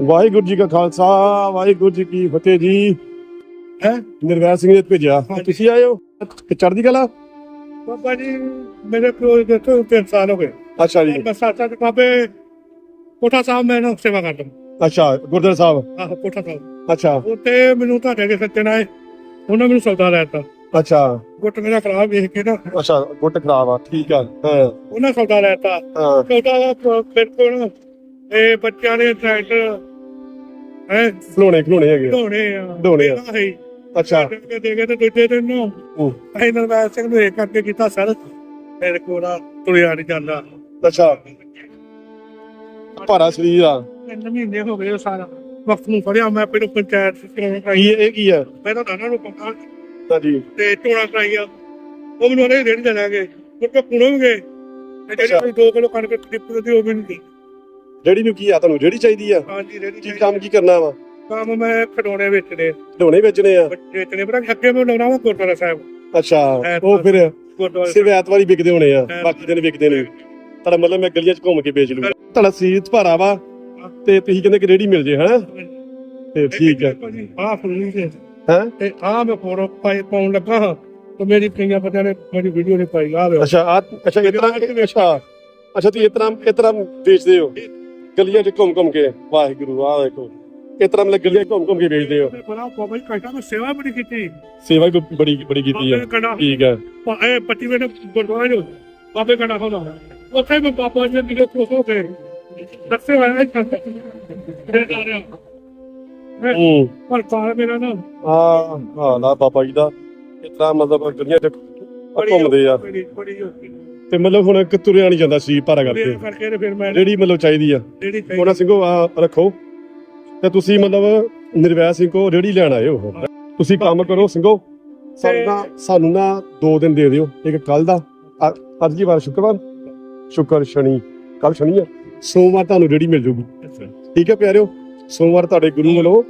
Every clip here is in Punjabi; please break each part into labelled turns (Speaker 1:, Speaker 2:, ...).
Speaker 1: ਵਾਹਿਗੁਰੂ ਜੀ ਕਾ ਖਾਲਸਾ ਵਾਹਿਗੁਰੂ ਜੀ ਕੀ ਫਤਿਹ ਜੀ। ਹੈ? ਨਿਰਵੈਰ ਸਿੰਘ ਨੇ ਭੇਜਿਆ। ਤੁਸੀਂ ਆਏ ਹੋ? ਚੜ੍ਹਦੀ ਕਲਾ?
Speaker 2: ਬਾਬਾ ਜੀ ਮੇਰੇ ਕੋਲ ਦੇਖੋ ਤਿੰਨ ਸਾਲ ਹੋ ਗਏ।
Speaker 1: ਅੱਛਾ ਜੀ।
Speaker 2: ਮੈਂ ਸਾਥਾਂ ਦੇ ਬਾਬੇ ਕੋਠਾ ਸਾਹਿਬ ਮੈਂ ਨਾ ਸੇਵਾ ਕਰਦਾ।
Speaker 1: ਅੱਛਾ ਗੁਰਦੁਆਰਾ ਸਾਹਿਬ?
Speaker 2: ਆਹ ਕੋਠਾ ਸਾਹਿਬ।
Speaker 1: ਅੱਛਾ।
Speaker 2: ਉੱਥੇ ਮੈਨੂੰ ਤੁਹਾਡੇ ਦੇ ਸੱਜਣ ਆਏ। ਉਹਨਾਂ ਮੈਨੂੰ ਸੌਦਾ ਲੈਤਾ
Speaker 1: ਅੱਛਾ।
Speaker 2: ਗੁੱਟ ਮੇਰਾ ਖਰਾਬ ਵੇਖ ਕੇ ਨਾ।
Speaker 1: ਅੱਛਾ ਗੁੱਟ ਖਰਾਬ ਆ ਠੀਕ ਆ। ਹਾਂ।
Speaker 2: ਉਹਨਾਂ ਸੌਦਾ ਲੈਤਾ
Speaker 1: ਹਾਂ।
Speaker 2: ਸੌਦਾ ਦਾ ਬਿਲਕੁਲ ਇਹ ਬੱਚਿਆਂ ਦੇ ਟਰੈਕਟਰ ਹੈ?
Speaker 1: ਖਲੋਣੇ ਖਲੋਣੇ ਹੈਗੇ ਆ।
Speaker 2: ਢੋਣੇ ਆ।
Speaker 1: ਢੋਣੇ ਆ।
Speaker 2: ਹੈ
Speaker 1: ਅੱਛਾ।
Speaker 2: ਦੇ ਦੇ ਕੇ ਤੇ ਦੂਜੇ ਦਿਨ ਨੂੰ
Speaker 1: ਹੂੰ,
Speaker 2: ਅਸੀਂ ਨਰਵੈਰ ਸਿੰਘ ਨੂੰ ਇਹ ਕਰਕੇ ਕੀਤਾ ਸਰ ਮੇਰੇ ਕੋਲ ਆ ਤੁਰਿਆ ਨਹੀਂ ਜਾਂਦਾ।
Speaker 1: ਅੱਛਾ। ਭਾਰਾ ਸਰੀਰ ਆ।
Speaker 2: ਤਿੰਨ ਮਹੀਨੇ ਹੋ ਗਏ ਉਹ ਸਾਰਾ। ਵਕਤ ਨੂੰ ਫੜਿਆ ਮੈਂ ਪਹਿਲਾਂ ਪੰਚਾਇਤ ਕਰਾਈ
Speaker 1: ਕੀ ਇਹ ਕੀ ਆ?
Speaker 2: ਮੈਂ ਤਾਂ ਦਾਣਾ ਨੂੰ ਪਕਾ
Speaker 1: ਹਾਂਜੀ।
Speaker 2: ਤੇ ਚੋਣਾਂ ਕਰਾਈਆਂ। ਉਹ ਮੈਨੂੰ ਉਹਨੇ ਦੇਣ ਦੇਣਾਗੇ ਕਿਉਂਕਿ ਪੁਣੋਗੇ ਤੇ
Speaker 1: ਅੱਛਾ।
Speaker 2: ਜਿਹੜੀ 2 ਕਿਲੋ ਕਣਕ ਟਿੱਪ ਦੀ ਉਹ ਵੀ ਨਹੀਂ।
Speaker 1: ਜਿਹੜੀ ਨੂੰ ਕੀ ਆ ਤੁਹਾਨੂੰ? ਜਿਹੜੀ ਚਾਹੀਦੀ ਆ?
Speaker 2: ਹਾਂਜੀ ਰੇੜੀ
Speaker 1: ਕੀ ਕੰਮ ਕੀ ਕਰਨਾ ਵਾ?
Speaker 2: ਕੰਮ ਮੈਂ ਖਡੋਣੇ ਵੇਚਣੇ
Speaker 1: ਢੋਣੇ ਵੇਚਣੇ ਆ?
Speaker 2: ਵੇਚਣੇ ਪਰ ਅੱਗੇ ਮੈਂ ਲਾਉਣਾ ਵਾ ਗੁਰਦੁਆਰਾ ਸਾਹਿਬ।
Speaker 1: ਅੱਛਾ। ਉਹ ਫਿਰ ਸਿਰਫ ਐਤਵਾਰ ਹੀ ਵਿਕਦੇ ਹੋਣੇ ਆ। ਬਾਕੀ ਦਿਨ ਵਿਕਦੇ ਨੇ। ਤੁਹਾਡਾ ਮਤਲਬ ਮੈਂ ਗਲੀਆਂ 'ਚ ਘੁੰਮ ਕੇ ਵੇਚ ਲੂਗਾ। ਤੁਹਾਡਾ ਸੀਰ ਭਾਰਾ ਵਾ ਤੇ ਤੁਸੀਂ ਕਹਿੰਦੇ ਕਿ ਰੇੜੀ ਮਿਲ ਜੇ ਹਨਾ? ਤੇ ਠੀਕ ਹੈ
Speaker 2: ਆ ਫੁੱਲੀ ਤੇ
Speaker 1: ਹੈ?
Speaker 2: ਤੇ ਆ ਮੈਂ ਫੋਟੋ ਪਾਈ ਪਾਉਣ ਲੱਗਾ ਹਾਂ। ਤੇ ਮੇਰੀ ਕਈਆਂ ਬੰਦਿਆਂ ਨੇ ਮੇਰੀ ਵੀਡੀਓ ਨੇ ਪਾਈ ਆ
Speaker 1: ਅੱਛਾ ਅੱਛਾ ਤਰ੍ਹਾਂ ਅੱਛਾ ਅੱਛਾ ਤੁਸੀਂ ਇਸ ਤਰ੍ਹਾਂ ਵੇਚਦੇ ਹੋ? ਗਲੀਆਂ 'ਚ ਘੁੰਮ ਘੁੰਮ ਕੇ ਵਾਹਿਗੁਰੂ ਆ ਦੇਖੋ ਇਸ ਤਰ੍ਹਾਂ ਮਤਲਬ ਗਲੀਆਂ 'ਚ ਘੁੰਮ ਘੁੰਮ ਕੇ ਵੇਚਦੇ ਹੋ।
Speaker 2: ਬੜਾ ਸੇਵਾ ਬੜੀ ਕੀਤੀ।
Speaker 1: ਸੇਵਾ ਵੀ ਬੜੀ ਬੜੀ ਕੀਤੀ
Speaker 2: ਕੰਡਾ
Speaker 1: ਠੀਕ ਹੈ
Speaker 2: ਇਹ 25 ਮਿੰਟ ਗੁਰਦੁਆਰੇ ਨੂੰ ਬਾਬੇ ਕੰਡਾ ਹੋਣਾ ਉੱਥੇ ਮੈਂ ਬਾਬਾ ਜੀ ਦੇ ਕੋਲ ਹੋ ਕੇ ਦੱਸੇ ਹੋਇਆ ਹੈ ਤੇ। ਆ। ਰਿਹਾ
Speaker 1: ਹੂੰ।
Speaker 2: ਪਰ ਪਾਰ ਮੇਰਾ ਨਾ।
Speaker 1: ਆ ਹਾਂ ਨਾ ਬਾਬਾ ਜੀ ਦਾ। ਇਸ ਤਰ੍ਹਾਂ ਮਤਲਬ ਗਲੀਆਂ 'ਚ ਘੁੰਮਦੇ ਆ।
Speaker 2: ਬੜੀ ਬੜੀ ਹੋਈ
Speaker 1: ਤੇ ਮਤਲਬ ਹੁਣ ਇੱਕ ਤੁਰਿਆ ਨਹੀਂ ਜਾਂਦਾ ਸੀ ਭਾਰਾ ਕਰਕੇ।
Speaker 2: ਫਿਰ ਕਰਕੇ ਤੇ ਫਿਰ ਮੈਂ
Speaker 1: ਰੇੜੀ ਮਤਲਬ ਚਾਹੀਦੀ ਆ।
Speaker 2: ਜਿਹੜੀ
Speaker 1: ਉਹਨਾਂ ਸਿੰਘੋ ਆ ਰੱਖੋ। ਤੇ ਤੁਸੀਂ ਮਤਲਬ ਨਿਰਵੈਰ ਸਿੰਘ ਕੋ ਰੇੜੀ ਲੈਣ ਆਏ ਹੋ। ਤੁਸੀਂ ਕੰਮ ਕਰੋ ਸਿੰਘੋ। ਸਾਨੂੰ ਨਾ ਸਾਨੂੰ ਨਾ ਦੋ ਦਿਨ ਦੇ ਦਿਓ ਇੱਕ ਕੱਲ ਦਾ। ਅ- ਅੱਜ ਕੀ ਵਾਰ? ਸ਼ੁੱਕਰਵਾਰ? ਸ਼ੁੱਕਰ ਸ਼ਨੀ। ਕੱਲ ਸ਼ਨੀ ਆ। ਸੋਮਵਾਰ ਤੁਹਾਨੂੰ ਰੇੜੀ ਮਿਲ ਜੂਗੀ। ਠੀਕ ਹੈ ਪਿਆਰਿਓ? ਸੋਮਵਾਰ ਤੁਹਾਡੇ ਗੁਰੂ ਵੱਲੋਂ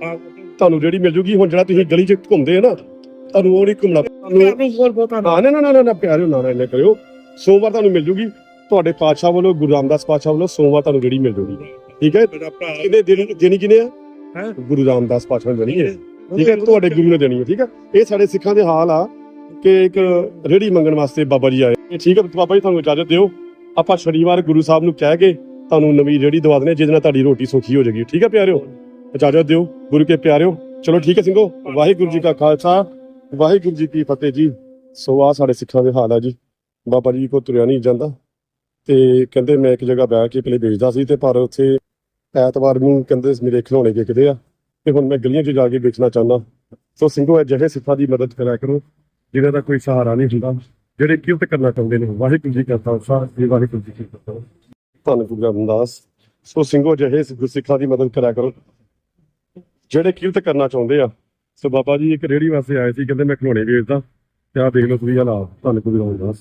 Speaker 1: ਤੁਹਾਨੂੰ ਰੇੜੀ ਮਿਲ ਜੂਗੀ। ਹੁਣ ਜਿਹੜਾ ਤੁਸੀਂ ਗਲੀ 'ਚ ਘੁੰਮਦੇ ਆ ਨਾ ਤੁਹਾਨੂੰ ਉਹ ਨਹੀਂ ਘੁੰਮਣਾ। ਤੁਹਾਨੂੰ
Speaker 2: ਨੂੰ ਬਹੁਤ ਬਹੁਤ
Speaker 1: ਨਾ ਨਾ ਨਾ ਨਾ ਨਾ ਪਿਆਰਿਓ ਨਾ ਨਾ ਇੰਨਾ ਕਰਿਓ। ਸੋਮਵਾਰ ਤੁਹਾਨੂੰ ਮਿਲ ਜੂਗੀ। ਤੁਹਾਡੇ ਪਾਤਸ਼ਾਹ ਵੱਲੋਂ ਗੁਰੂ ਰਾਮਦਾਸ ਪਾਤਸ਼ਾਹ ਵੱਲੋਂ ਸੋਮਵਾਰ ਤੁਹਾਨੂੰ ਰੇੜੀ ਮਿਲ ਜੂਗੀ। ਠੀਕ ਹੈ? ਕਿਹਨੇ ਦੇਣੀ ਦੇਣੀ ਕਿਨੇ ਆ?
Speaker 2: ਹੈਂ?
Speaker 1: ਗੁਰੂ ਰਾਮਦਾਸ ਪਾਤਸ਼ਾਹ ਨੇ ਦੇਣੀ ਹੈ। ਠੀਕ ਹੈ? ਤੁਹਾਡੇ ਗੁਰੂ ਨੇ ਦੇਣੀ ਹੈ। ਠੀਕ ਹੈ? ਇਹ ਸਾਡੇ ਸਿੱਖਾਂ ਦੇ ਹਾਲ ਆ ਕਿ ਇੱਕ ਰੇੜੀ ਮੰਗਣ ਵਾਸਤੇ ਬਾਬਾ ਜੀ ਆਏ ਠੀਕ ਹੈ? ਬਾਬਾ ਜੀ ਤੁਹਾਨੂੰ ਇਜਾਜ਼ਤ ਦਿਓ। ਆਪਾਂ ਸ਼ਨੀਵਾਰ ਗੁਰੂ ਸਾਹਿਬ ਨੂੰ ਕਹਿ ਕੇ ਤੁਹਾਨੂੰ ਨਵੀਂ ਰੇੜੀ ਦਵਾ ਦਨੇ ਜਿਹਦੇ ਨਾਲ ਤੁਹਾਡੀ ਰੋਟੀ ਸੌਖੀ ਹੋ ਜਾਏਗੀ। ਠੀਕ ਹੈ ਪਿਆਰਿਓ? ਇਜਾਜ਼ਤ ਦਿਓ। ਗੁਰੂ ਕੇ ਪਿਆਰਿਓ। ਚਲੋ ਠੀਕ ਹੈ ਸਿੰਘੋ। ਵਾਹਿਗੁਰੂ ਜੀ ਕਾ ਖਾਲਸਾ। ਵਾਹਿਗੁਰੂ ਜੀ ਕੀ ਫਤਿਹ ਜੀ। ਸੋ ਆ ਸਾਡੇ ਸਿੱਖਾਂ ਦੇ ਹਾਲ ਆ ਜੀ। ਬਾਬਾ ਜੀ ਕੋ ਤੁਰਿਆ ਨਹੀਂ ਜਾਂਦਾ। ਤੇ ਕਹਿੰਦੇ ਮੈਂ ਇੱਕ ਜਗ੍ਹਾ ਬਹਿ ਕੇ ਪਹਿਲੇ ਵੇਚਦਾ ਸੀ ਤੇ ਪਰ ਉੱਥੇ ਐਤਵਾਰ ਨੂੰ ਕਹਿੰਦੇ ਮੇਰੇ ਖਿਡੌਣੇ ਵਿਕਦੇ ਆ। ਤੇ ਹੁਣ ਮੈਂ ਗਲੀਆਂ 'ਚ ਜਾ ਕੇ ਵੇਚਣਾ ਚਾਹੁੰਦਾ। ਸੋ ਸਿੰਘੋ ਅਜਿਹੇ ਸਿੱਖਾਂ ਦੀ ਮਦਦ ਕਰਿਆ ਕਰੋ, ਜਿਹਨਾਂ ਦਾ ਕੋਈ ਸਹਾਰਾ ਨਹੀਂ ਹੁੰਦਾ, ਜਿਹੜੇ ਕਿਰਤ ਕਰਨਾ ਚਾਹੁੰਦੇ ਨੇ। ਵਾਹਿਗੁਰੂ ਜੀ ਕਾ ਖਾਲਸਾ ਤੇ ਵਾਹਿਗੁਰੂ ਜੀ ਕੀ ਫਤਿਹ। ਧੰਨ ਗੁਰੂ ਰਾਮਦਾਸ। ਸੋ ਸਿੰਘੋ ਅਜਿਹੇ ਸਿੱਖਾਂ ਦੀ ਮਦਦ ਕਰਿਆ ਕਰੋ। ਜਿਹੜੇ ਕਿਰਤ ਕਰਨਾ ਚਾਹੁੰਦੇ ਆ। ਸੋ ਬਾਬਾ ਜੀ ਇੱਕ ਰੇੜੀ ਵਾਸਤੇ ਆਏ ਸੀ, ਕਹਿੰਦੇ ਮੈਂ ਖਿਡੌਣੇ ਵੇਚਦਾ। ਤੇ ਆਹ ਦੇਖ ਲਓ ਤੁਸੀਂ ਹਾਲਾਤ। ਧੰਨ ਗੁਰੂ ਰਾਮਦਾਸ।